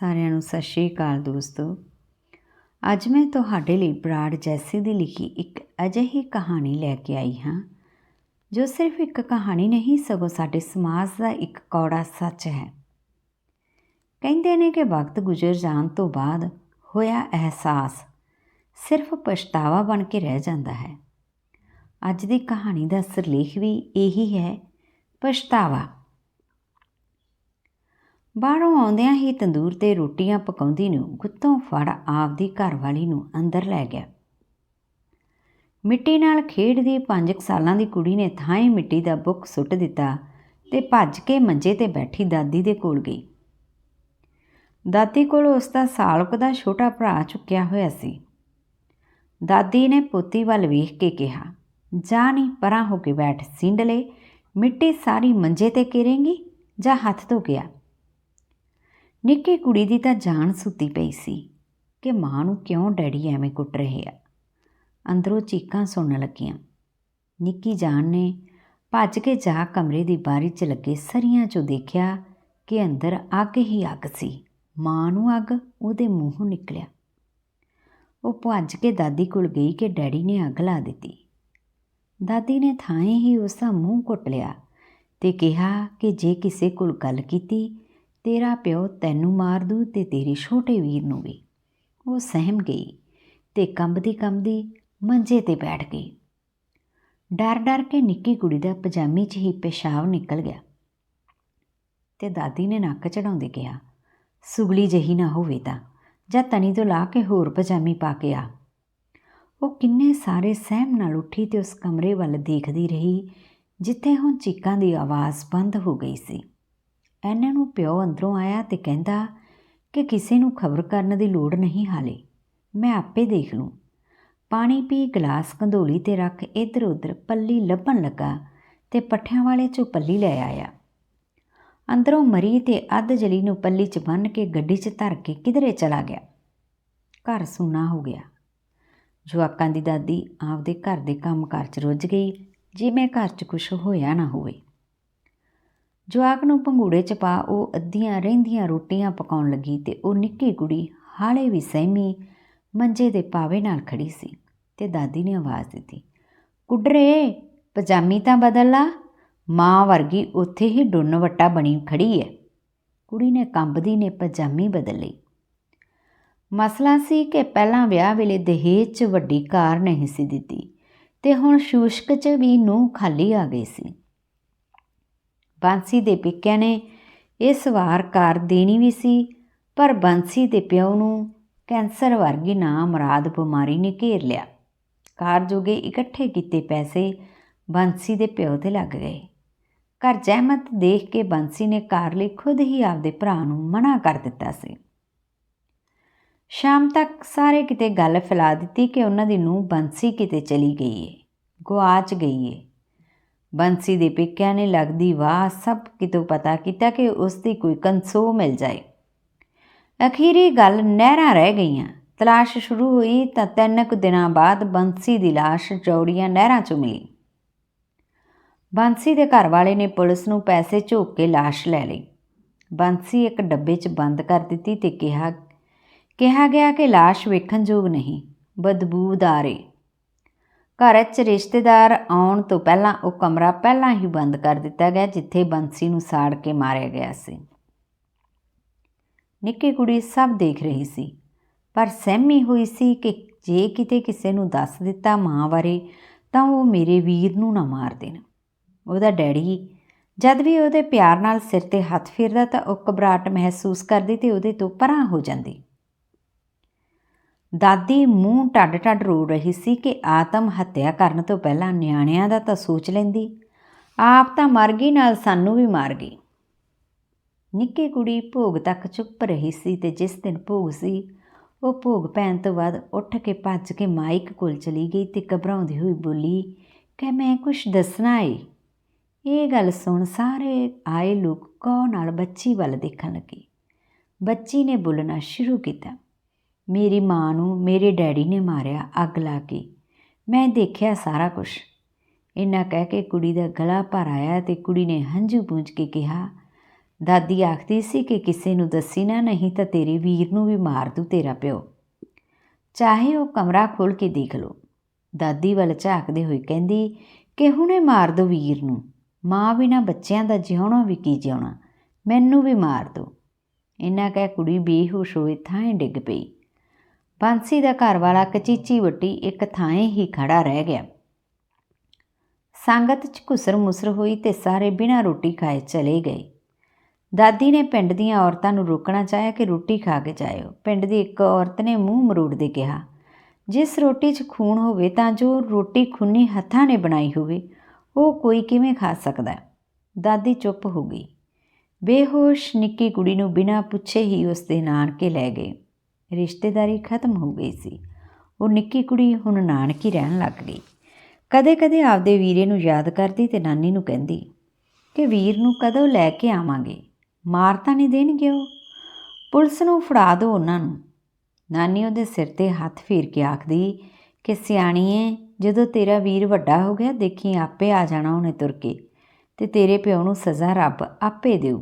ਸਾਰਿਆਂ ਨੂੰ ਸਤਿ ਸ਼੍ਰੀ ਅਕਾਲ ਦੋਸਤੋ। ਅੱਜ ਮੈਂ ਤੁਹਾਡੇ ਲਈ ਬਰਾੜ ਜੈਸੀ ਦੀ ਲਿਖੀ ਇੱਕ ਅਜਿਹੀ ਕਹਾਣੀ ਲੈ ਕੇ ਆਈ ਹਾਂ, ਜੋ ਸਿਰਫ ਇੱਕ ਕਹਾਣੀ ਨਹੀਂ, ਸਗੋਂ ਸਾਡੇ ਸਮਾਜ ਦਾ ਇੱਕ ਕੌੜਾ ਸੱਚ ਹੈ। ਕਹਿੰਦੇ ਨੇ ਕਿ ਵਕਤ ਗੁਜ਼ਰ ਜਾਣ ਤੋਂ ਬਾਅਦ ਹੋਇਆ ਅਹਿਸਾਸ ਸਿਰਫ ਪਛਤਾਵਾ ਬਣ ਕੇ ਰਹਿ ਜਾਂਦਾ ਹੈ। ਅੱਜ ਦੀ ਕਹਾਣੀ ਦਾ ਸਿਰਲੇਖ ਵੀ ਇਹੀ ਹੈ, ਪਛਤਾਵਾ। ਬਾਹਰੋਂ ਆਉਂਦਿਆਂ ਹੀ ਤੰਦੂਰ ਤੇ ਰੋਟੀਆਂ ਪਕਾਉਂਦੀ ਨੂੰ ਗੁੱਤੋਂ ਫੜ ਆਪਦੀ ਘਰਵਾਲੀ ਨੂੰ ਅੰਦਰ ਲੈ ਗਿਆ। ਮਿੱਟੀ ਨਾਲ ਖੇਡਦੀ 5 ਸਾਲਾਂ ਦੀ ਕੁੜੀ ਨੇ ਥਾਂ ਮਿੱਟੀ ਦਾ ਬੁੱਕ ਸੁੱਟ ਦਿੱਤਾ ਤੇ ਭੱਜ ਕੇ ਮੰਜੇ ਤੇ ਬੈਠੀ ਦਾਦੀ ਦੇ ਕੋਲ ਗਈ। ਦਾਦੀ ਕੋਲ ਉਸ ਦਾ ਸਾਲਕ ਦਾ ਛੋਟਾ ਭਰਾ ਚੁੱਕਿਆ ਹੋਇਆ ਸੀ। ਦਾਦੀ ਨੇ ਪੋਤੀ ਵੱਲ ਵੇਖ ਕੇ ਕਿਹਾ, ਜਾ ਨਹੀਂ ਪਰਾਂ ਹੋ ਕੇ ਬੈਠ ਸਿੰਡਲੇ ਮਿੱਟੀ ਸਾਰੀ ਮੰਜੇ ਤੇ ਕਿਰੇਂਗੀ ਜਾਂ ਹੱਥ ਧੋ ਗਿਆ ਨਿੱਕੀ ਕੁੜੀ ਦੀ ਤਾਂ ਜਾਨ ਸੁੱਤੀ ਪਈ ਸੀ ਕਿ ਮਾਂ ਨੂੰ ਕਿਉਂ ਡੈਡੀ ਐਵੇਂ ਕੁੱਟ ਰਹੇ ਆ। ਅੰਦਰੋਂ ਚੀਕਾਂ ਸੁਣਨ ਲੱਗੀਆਂ। ਨਿੱਕੀ ਜਾਨ ਨੇ ਭੱਜ ਕੇ ਜਾ ਕਮਰੇ ਦੀ ਬਾਰੀ 'ਚ ਲੱਗੇ ਸਰੀਆਂ 'ਚੋਂ ਦੇਖਿਆ ਕਿ ਅੰਦਰ ਅੱਗ ਹੀ ਅੱਗ ਸੀ। ਮਾਂ ਨੂੰ ਅੱਗ, ਉਹਦੇ ਮੂੰਹੋਂ ਨਿਕਲਿਆ। ਉਹ ਭੱਜ ਕੇ ਦਾਦੀ ਕੋਲ ਗਈ ਕਿ ਡੈਡੀ ਨੇ ਅੱਗ ਲਾ ਦਿੱਤੀ। ਦਾਦੀ ਨੇ ਥਾਂ ਹੀ ਉਸ ਦਾ ਮੂੰਹ ਕੁੱਟ ਲਿਆ ਤੇ ਕਿਹਾ ਕਿ ਜੇ ਕਿਸੇ ਕੋਲ ਗੱਲ ਕੀਤੀ ਤੇਰਾ ਪਿਓ ਤੈਨੂੰ ਮਾਰ ਦੂ ਤੇ ਤੇਰੇ ਛੋਟੇ ਵੀਰ ਨੂੰ ਵੀ। ਉਹ ਸਹਿਮ ਗਈ ਤੇ ਕੰਬਦੀ ਕੰਬਦੀ ਮੰਜੇ ਤੇ ਬੈਠ ਗਈ। ਡਰ ਡਰ ਕੇ ਨਿੱਕੀ ਕੁੜੀ ਦਾ ਪਜਾਮੀ 'ਚ ਹੀ ਪਿਸ਼ਾਬ ਨਿਕਲ ਗਿਆ। ਤੇ ਦਾਦੀ ਨੇ ਨੱਕ ਚੜਾਉਂਦੇ ਕਿਹਾ, ਸੁਗਲੀ ਜਹੀ ਨਾ ਹੋਵੇ ਤਾਂ, ਜਾਂ ਤਣੀ ਤੋਂ ਲਾ ਕੇ ਹੋਰ ਪਜਾਮੀ ਪਾ ਕੇ ਆ। ਉਹ ਕਿੰਨੇ ਸਾਰੇ ਸਹਿਮ ਨਾਲ ਉੱਠੀ ਤੇ ਉਸ ਕਮਰੇ ਵੱਲ ਦੇਖਦੀ ਰਹੀ, ਜਿੱਥੇ ਹੁਣ ਚੀਕਾਂ ਦੀ ਆਵਾਜ਼ ਬੰਦ ਹੋ ਗਈ ਸੀ। ਇਹਨਾਂ ਨੂੰ ਪਿਓ ਅੰਦਰੋਂ ਆਇਆ ਤੇ ਕਹਿੰਦਾ ਕਿ ਕਿਸੇ ਨੂੰ ਖਬਰ ਕਰਨ ਦੀ ਲੋੜ ਨਹੀਂ ਹਾਲੇ। ਮੈਂ ਆਪੇ ਦੇਖ ਲੂੰ। ਪਾਣੀ ਪੀ ਗਲਾਸ ਕੰਧੋਲੀ ਤੇ ਰੱਖ ਇੱਧਰ ਉੱਧਰ ਪੱਲੀ ਲੱਭਣ ਲੱਗਾ ਤੇ ਪੱਠਿਆਂ ਵਾਲੇ ਚੋਂ ਪੱਲੀ ਲੈ ਆਇਆ। ਅੰਦਰੋਂ ਮਰੀ ਤੇ ਅੱਧ ਜਲੀ ਨੂੰ ਪੱਲੀ 'ਚ ਬੰਨ ਕੇ ਗੱਡੀ 'ਚ ਧਰ ਕੇ ਕਿਧਰੇ ਚਲਾ ਗਿਆ। ਘਰ ਸੁੰਨਾ ਹੋ ਗਿਆ। ਜਵਾਕਾਂ ਦੀ ਦਾਦੀ ਆਪਦੇ ਘਰ ਦੇ ਕੰਮਕਾਰ 'ਚ ਰੁੱਝ ਗਈ। ਜਿਵੇਂ ਘਰ 'ਚ ਕੁਝ ਹੋਇਆ ਨਾ ਹੋਵੇ। ਜਵਾਕ ਨੂੰ ਪੰਗੂੜੇ 'ਚ ਪਾ, ਉਹ ਅੱਧੀਆਂ ਰਹਿੰਦੀਆਂ ਰੋਟੀਆਂ ਪਕਾਉਣ ਲੱਗੀ ਤੇ ਉਹ ਨਿੱਕੀ ਕੁੜੀ ਹਾਲੇ ਵੀ ਸਹਿਮੀ ਮੰਜੇ ਦੇ ਪਾਵੇ ਨਾਲ ਖੜੀ ਸੀ ਤੇ ਦਾਦੀ ਨੇ ਆਵਾਜ਼ ਦਿੱਤੀ, ਕੁੱਡਰੇ, ਪਜਾਮੀ ਤਾਂ ਬਦਲ ਲਾ, ਮਾਂ ਵਰਗੀ ਉੱਥੇ ਹੀ ਡੁੰਨ ਵੱਟਾ ਬਣੀ ਖੜੀ ਹੈ ਕੁੜੀ ਨੇ ਕੰਬਦੀ ਨੇ ਪਜਾਮੀ ਬਦਲ ਲਈ। ਮਸਲਾ ਸੀ ਕਿ ਪਹਿਲਾਂ ਵਿਆਹ ਵੇਲੇ ਦਹੇਜ 'ਚ ਵੱਡੀ ਕਾਰ ਨਹੀਂ ਸੀ ਦਿੱਤੀ ਤੇ ਹੁਣ ਸ਼ੂਸ਼ਕ 'ਚ ਵੀ ਨੂੰ ਖਾਲੀ ਆ ਗਈ ਸੀ। ਬਾਂਸੀ ਦੇ ਪਿੱਕਿਆਂ ਨੇ ਇਸ ਵਾਰ ਕਾਰ ਦੇਣੀ ਵੀ ਸੀ, ਪਰ ਬਾਂਸੀ ਦੇ ਪਿਓ ਨੂੰ ਕੈਂਸਰ ਵਰਗੀ ਨਾ ਮਰਾਦ ਬਿਮਾਰੀ ਨੇ ਘੇਰ ਲਿਆ। ਕਾਰ ਜੋਗੇ ਇਕੱਠੇ ਕੀਤੇ ਪੈਸੇ ਬਾਂਸੀ ਦੇ ਪਿਓ ਤੇ ਲੱਗ ਗਏ। ਘਰ ਜਹਿਮਤ ਦੇਖ ਕੇ ਬਾਂਸੀ ਨੇ ਕਾਰ ਲਈ ਖੁਦ ਹੀ ਆਪਦੇ ਭਰਾ ਨੂੰ ਮਨਾ ਕਰ ਦਿੱਤਾ ਸੀ। ਸ਼ਾਮ ਤੱਕ ਸਾਰੇ ਕਿਤੇ ਗੱਲ ਫੈਲਾ ਦਿੱਤੀ ਕਿ ਉਹਨਾਂ ਦੀ ਨੂੰਹ ਬੰਸੀ ਕਿਤੇ ਚਲੀ ਗਈ ਏ ਗੁਆਚ ਗਈ ਏ। ਬੰਸੀ ਦੇ ਪਿੱਕਿਆਂ ਨੇ ਲੱਗਦੀ ਵਾਹ ਸਭ ਕਿਤੋਂ ਪਤਾ ਕੀਤਾ ਕਿ ਉਸ ਦੀ ਕੋਈ ਕੰਸੋ ਮਿਲ ਜਾਏ। ਅਖੀਰੀ ਗੱਲ ਨਹਿਰਾਂ ਰਹਿ ਗਈਆਂ। ਤਲਾਸ਼ ਸ਼ੁਰੂ ਹੋਈ ਤਾਂ ਤਿੰਨ ਕੁ ਦਿਨਾਂ ਬਾਅਦ ਬੰਸੀ ਦੀ ਲਾਸ਼ ਜੌੜੀਆਂ ਨਹਿਰਾਂ 'ਚੋਂ ਮਿਲੀ। ਬੰਸੀ ਦੇ ਘਰ ਵਾਲੇ ਨੇ ਪੁਲਿਸ ਨੂੰ ਪੈਸੇ ਝੋਕ ਕੇ ਲਾਸ਼ ਲੈ ਲਈ। ਬੰਸੀ ਇੱਕ ਡੱਬੇ 'ਚ ਬੰਦ ਕਰ ਦਿੱਤੀ ਤੇ ਕਿਹਾ ਕਿਹਾ ਗਿਆ ਕਿ ਲਾਸ਼ ਵੇਖਣ ਯੋਗ ਨਹੀਂ ਬਦਬੂਦਾਰ ਏ ਘਰ 'ਚ ਰਿਸ਼ਤੇਦਾਰ ਆਉਣ ਤੋਂ ਪਹਿਲਾਂ ਉਹ ਕਮਰਾ ਪਹਿਲਾਂ ਹੀ ਬੰਦ ਕਰ ਦਿੱਤਾ ਗਿਆ, ਜਿੱਥੇ ਬੰਸੀ ਨੂੰ ਸਾੜ ਕੇ ਮਾਰਿਆ ਗਿਆ ਸੀ। ਨਿੱਕੀ ਕੁੜੀ ਸਭ ਦੇਖ ਰਹੀ ਸੀ, ਪਰ ਸਹਿਮੀ ਹੋਈ ਸੀ ਕਿ ਜੇ ਕਿਤੇ ਕਿਸੇ ਨੂੰ ਦੱਸ ਦਿੱਤਾ ਮਾਂ ਬਾਰੇ, ਤਾਂ ਉਹ ਮੇਰੇ ਵੀਰ ਨੂੰ ਨਾ ਮਾਰ ਦੇਣ। ਉਹਦਾ ਡੈਡੀ, ਜਦ ਵੀ ਉਹਦੇ ਪਿਆਰ ਨਾਲ ਸਿਰ ਤੇ ਹੱਥ ਫੇਰਦਾ ਤਾਂ ਉਹ ਘਬਰਾਹਟ ਮਹਿਸੂਸ ਕਰਦੀ ਤੇ ਉਹਦੇ ਤੋਂ ਪਰਾਂ ਹੋ ਜਾਂਦੀ। ਦਾਦੀ ਮੂੰਹ ਟੱਡ ਟੱਡ ਰੋ ਰਹੀ ਸੀ ਕਿ ਆਤਮ ਹੱਤਿਆ ਕਰਨ ਤੋਂ ਪਹਿਲਾਂ ਨਿਆਣਿਆਂ ਦਾ ਤਾਂ ਸੋਚ ਲੈਂਦੀ। ਆਪ ਤਾਂ ਮਰ ਗਈ, ਨਾਲ ਸਾਨੂੰ ਵੀ ਮਾਰ ਗਈ। ਨਿੱਕੀ ਕੁੜੀ ਭੋਗ ਤੱਕ ਚੁੱਪ ਰਹੀ ਸੀ ਤੇ ਜਿਸ ਦਿਨ ਭੋਗ ਸੀ, ਉਹ ਭੋਗ ਪੈਣ ਤੋਂ ਬਾਅਦ ਉੱਠ ਕੇ ਭੱਜ ਕੇ ਮਾਈਕ ਕੋਲ ਚਲੀ ਗਈ ਤੇ ਘਬਰਾਉਂਦੀ ਹੋਈ ਬੋਲੀ, ਕਿ ਮੈਂ ਕੁਝ ਦੱਸਣਾ ਏ? ਇਹ ਗੱਲ ਸੁਣ ਸਾਰੇ ਆਏ ਲੋਕ ਕੌ ਨਾਲ ਬੱਚੀ ਵੱਲ ਦੇਖਣ ਲੱਗੇ। ਬੱਚੀ ਨੇ ਬੋਲਣਾ ਸ਼ੁਰੂ ਕੀਤਾ। ਮੇਰੀ ਮਾਂ ਨੂੰ ਮੇਰੇ ਡੈਡੀ ਨੇ ਮਾਰਿਆ ਅੱਗ ਲਾ ਕੇ। ਮੈਂ ਦੇਖਿਆ ਸਾਰਾ ਕੁਝ ਇੰਨਾ ਕਹਿ ਕੇ ਕੁੜੀ ਦਾ ਗਲਾ ਭਰ ਆਇਆ ਤੇ ਕੁੜੀ ਨੇ ਹੰਝੂ ਪੂੰਝ ਕੇ ਕਿਹਾ, ਦਾਦੀ ਆਖਦੀ ਸੀ ਕਿ ਕਿਸੇ ਨੂੰ ਦੱਸੀ ਨਾ, ਨਹੀਂ ਤਾਂ ਤੇਰੇ ਵੀਰ ਨੂੰ ਵੀ ਮਾਰ ਦੂ ਤੇਰਾ ਪਿਓ। ਚਾਹੇ ਉਹ ਕਮਰਾ ਖੋਲ ਕੇ ਦੇਖ ਲਓ। ਦਾਦੀ ਵੱਲ ਝਾਕਦੇ ਹੋਏ ਕਹਿੰਦੀ, ਕਿ ਹੁਣੇ ਮਾਰ ਦੋ ਵੀਰ ਨੂੰ। ਮਾਂ ਬਿਨਾ ਬੱਚਿਆਂ ਦਾ ਜਿਉਣਾ ਵੀ ਕੀ ਜਿਉਣਾ? ਮੈਨੂੰ ਵੀ ਮਾਰ ਦੋ। ਇੰਨਾ ਕਹਿ ਕੁੜੀ ਬੇਹੋਸ਼ ਹੋਏ ਥਾਂ ਡਿੱਗ ਪਈ। ਬਾਂਸੀ ਦਾ ਘਰ ਵਾਲਾ ਕਚੀਚੀ ਵੱਟੀ ਇੱਕ ਥਾਂ ਹੀ ਖੜਾ ਰਹਿ ਗਿਆ। ਸੰਗਤ ਚ ਘੁਸਰ ਮੁਸਰ ਹੋਈ ਤੇ ਸਾਰੇ ਬਿਨਾਂ ਰੋਟੀ ਖਾਏ ਚਲੇ ਗਏ। ਦਾਦੀ ਨੇ ਪਿੰਡ ਦੀਆਂ ਔਰਤਾਂ ਨੂੰ ਰੋਕਣਾ ਚਾਹਿਆ ਕਿ ਰੋਟੀ ਖਾ ਕੇ ਜਾਇਓ। ਪਿੰਡ ਦੀ ਇੱਕ ਔਰਤ ਨੇ ਮੂੰਹ ਮਰੋੜਦੇ ਕਿਹਾ, ਜਿਸ ਰੋਟੀ 'ਚ ਖੂਨ ਹੋਵੇ ਤਾਂ ਜੋ ਰੋਟੀ ਖੁੰਨੀ ਹੱਥਾਂ ਨੇ ਬਣਾਈ ਹੋਵੇ, ਉਹ ਕੋਈ ਕਿਵੇਂ ਖਾ ਸਕਦਾ? ਦਾਦੀ ਚੁੱਪ ਹੋ ਗਈ। ਬੇਹੋਸ਼ ਨਿੱਕੀ ਕੁੜੀ ਨੂੰ ਬਿਨਾਂ ਪੁੱਛੇ ਹੀ ਉਸ ਦੇ ਨਾਨਕੇ ਲੈ ਗਏ। ਰਿਸ਼ਤੇਦਾਰੀ ਖਤਮ ਹੋ ਗਈ ਸੀ। ਉਹ ਨਿੱਕੀ ਕੁੜੀ ਹੁਣ ਨਾਨਕੀ ਰਹਿਣ ਲੱਗ ਗਈ। ਕਦੇ-ਕਦੇ ਆਪਦੇ ਵੀਰੇ ਨੂੰ ਯਾਦ ਕਰਦੀ ਤੇ ਨਾਨੀ ਨੂੰ ਕਹਿੰਦੀ ਕਿ ਵੀਰ ਨੂੰ ਕਦੋਂ ਲੈ ਕੇ ਆਵਾਂਗੇ? ਮਾਰ ਤਾਂ ਨਹੀਂ ਦੇਣਗੇ ਉਹ? ਪੁਲਿਸ ਨੂੰ ਫੜਾ ਦਿਓ ਉਹਨਾਂ ਨੂੰ। ਨਾਨੀ ਉਹਦੇ ਸਿਰ ਤੇ ਹੱਥ ਫੇਰ ਕੇ ਆਖਦੀ ਕਿ ਸਿਆਣੀਏ, ਜਦੋਂ ਤੇਰਾ ਵੀਰ ਵੱਡਾ ਹੋ ਗਿਆ, ਦੇਖੀ ਆਪੇ ਆ ਜਾਣਾ ਉਹਨੇ ਤੁਰ ਕੇ ਤੇ ਤੇਰੇ ਪਿਓ ਨੂੰ ਸਜ਼ਾ ਰੱਬ ਆਪੇ ਦੇਊ।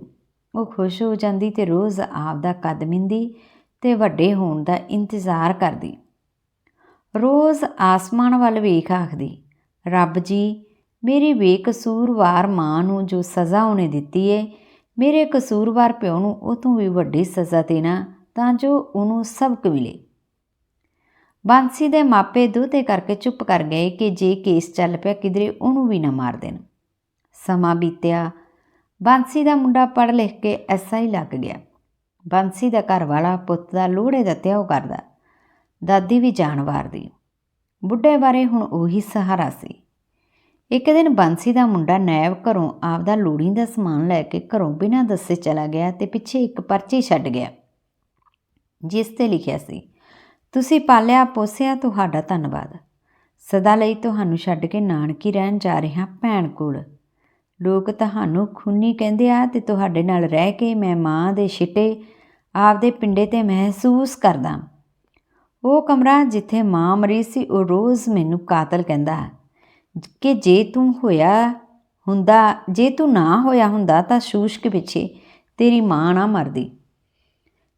ਉਹ ਖੁਸ਼ ਹੋ ਜਾਂਦੀ ਤੇ ਰੋਜ਼ ਆਪਦਾ ਕੱਦ ਮਿੰਦੀ ਤੇ ਵੱਡੇ ਹੋਣ ਦਾ ਇੰਤਜ਼ਾਰ ਕਰਦੀ। ਰੋਜ਼ ਆਸਮਾਨ ਵੱਲ ਵੇਖ ਆਖਦੀ, ਰੱਬ ਜੀ, ਮੇਰੀ ਬੇਕਸੂਰਵਾਰ ਮਾਂ ਨੂੰ ਜੋ ਸਜ਼ਾ ਉਹਨੇ ਦਿੱਤੀ ਏ, ਮੇਰੇ ਕਸੂਰਵਾਰ ਪਿਓ ਨੂੰ ਉਹ ਤੋਂ ਵੀ ਵੱਡੀ ਸਜ਼ਾ ਦੇਣਾ ਤਾਂ ਜੋ ਉਹਨੂੰ ਸਬਕ ਮਿਲੇ। ਬਾਂਸੀ ਦੇ ਮਾਪੇ ਦੋਤੇ ਕਰਕੇ ਚੁੱਪ ਕਰ ਗਏ ਕਿ ਜੇ ਕੇਸ ਚੱਲ ਪਿਆ ਕਿਧਰੇ ਉਹਨੂੰ ਵੀ ਨਾ ਮਾਰ ਦੇਣ। ਸਮਾਂ ਬੀਤਿਆ। ਬਾਂਸੀ ਦਾ ਮੁੰਡਾ ਪੜ੍ਹ ਲਿਖ ਕੇ ਐਸਾ ਹੀ ਲੱਗ ਗਿਆ। ਬਾਂਸੀ ਦਾ ਘਰ ਵਾਲਾ ਪੁੱਤ ਦਾ ਲੋਹੜੇ ਦਾ ਤਿਉ ਕਰਦਾ। ਦਾਦੀ ਵੀ ਜਾਣ ਵਾਰਦੀ ਬੁੱਢੇ ਬਾਰੇ ਹੁਣ ਉਹੀ ਸਹਾਰਾ ਸੀ। ਇੱਕ ਦਿਨ ਬੰਸੀ ਦਾ ਮੁੰਡਾ ਨੈਬ ਘਰੋਂ ਆਪਦਾ ਲੋੜੀ ਦਾ ਸਮਾਨ ਲੈ ਕੇ ਘਰੋਂ ਬਿਨਾਂ ਦੱਸੇ ਚਲਾ ਗਿਆ ਤੇ ਪਿੱਛੇ ਇੱਕ ਪਰਚੀ ਛੱਡ ਗਿਆ। ਜਿਸ ਤੇ ਲਿਖਿਆ ਸੀ, ਤੁਸੀਂ ਪਾਲਿਆ ਪੋਸਿਆ ਤੁਹਾਡਾ ਧੰਨਵਾਦ। ਸਦਾ ਲਈ ਤੁਹਾਨੂੰ ਛੱਡ ਕੇ ਨਾਨਕੀ ਰਹਿਣ ਜਾ ਰਿਹਾ ਭੈਣ ਕੋਲ। ਲੋਕ ਤੁਹਾਨੂੰ ਖੁੰਨੀ ਕਹਿੰਦੇ ਆ ਤੇ ਤੁਹਾਡੇ ਨਾਲ ਰਹਿ ਕੇ ਮੈਂ ਮਾਂ ਦੇ ਛਿੱਟੇ ਆਪਦੇ ਪਿੰਡੇ ਤੇ ਮਹਿਸੂਸ ਕਰਦਾ। ਉਹ ਕਮਰਾ ਜਿੱਥੇ ਮਾਂ ਮਰੀ ਸੀ, ਉਹ ਰੋਜ਼ ਮੈਨੂੰ ਕਾਤਲ ਕਹਿੰਦਾ ਕਿ ਜੇ ਤੂੰ ਹੋਇਆ ਹੁੰਦਾ, ਜੇ ਤੂੰ ਨਾ ਹੋਇਆ ਹੁੰਦਾ ਤਾਂ ਸ਼ੂਸ਼ਕ ਪਿੱਛੇ ਤੇਰੀ ਮਾਂ ਨਾ ਮਰਦੀ।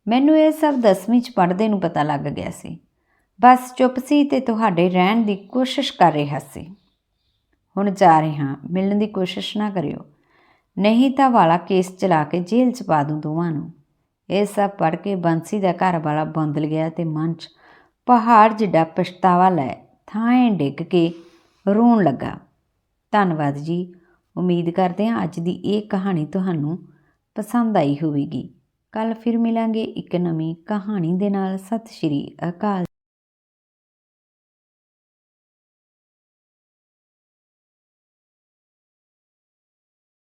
ਮੈਨੂੰ ਇਹ ਸਭ ਦਸਵੀਂ ਚ ਪੜ੍ਹਦੇ ਨੂੰ ਪਤਾ ਲੱਗ ਗਿਆ ਸੀ। ਬਸ ਚੁੱਪ ਸੀ ਤੇ ਤੁਹਾਡੇ ਰਹਿਣ ਦੀ ਕੋਸ਼ਿਸ਼ ਕਰ ਰਿਹਾ ਸੀ। ਹੁਣ ਜਾ ਰਿਹਾ, ਮਿਲਣ ਦੀ ਕੋਸ਼ਿਸ਼ ਨਾ ਕਰਿਓ। ਨਹੀਂ ਤਾਂ ਵਾਲਾ ਕੇਸ ਚਲਾ ਕੇ ਜੇਲ੍ਹ ਚ ਪਾ ਦੂੰ ਦੋਵਾਂ ਨੂੰ। ਇਹ ਸਭ ਪੜ੍ਹ ਕੇ ਬੰਸੀ ਦਾ ਘਰ ਵਾਲਾ ਬੰਦਲ ਗਿਆ ਤੇ ਮਨ ਚ ਪਹਾੜ ਜਿੱਡਾ ਪਛਤਾਵਾ ਲੈ ਥਾਂ ਡਿੱਗ ਕੇ ਰੋਣ ਲੱਗਾ। ਧੰਨਵਾਦ ਜੀ। ਉਮੀਦ ਕਰਦੇ ਹਾਂ ਅੱਜ ਦੀ ਇਹ ਕਹਾਣੀ ਤੁਹਾਨੂੰ ਪਸੰਦ ਆਈ ਹੋਵੇਗੀ। ਕੱਲ ਫਿਰ ਮਿਲਾਂਗੇ ਇੱਕ ਨਵੀਂ ਕਹਾਣੀ ਦੇ ਨਾਲ। ਸਤਿ ਸ਼੍ਰੀ ਅਕਾਲ।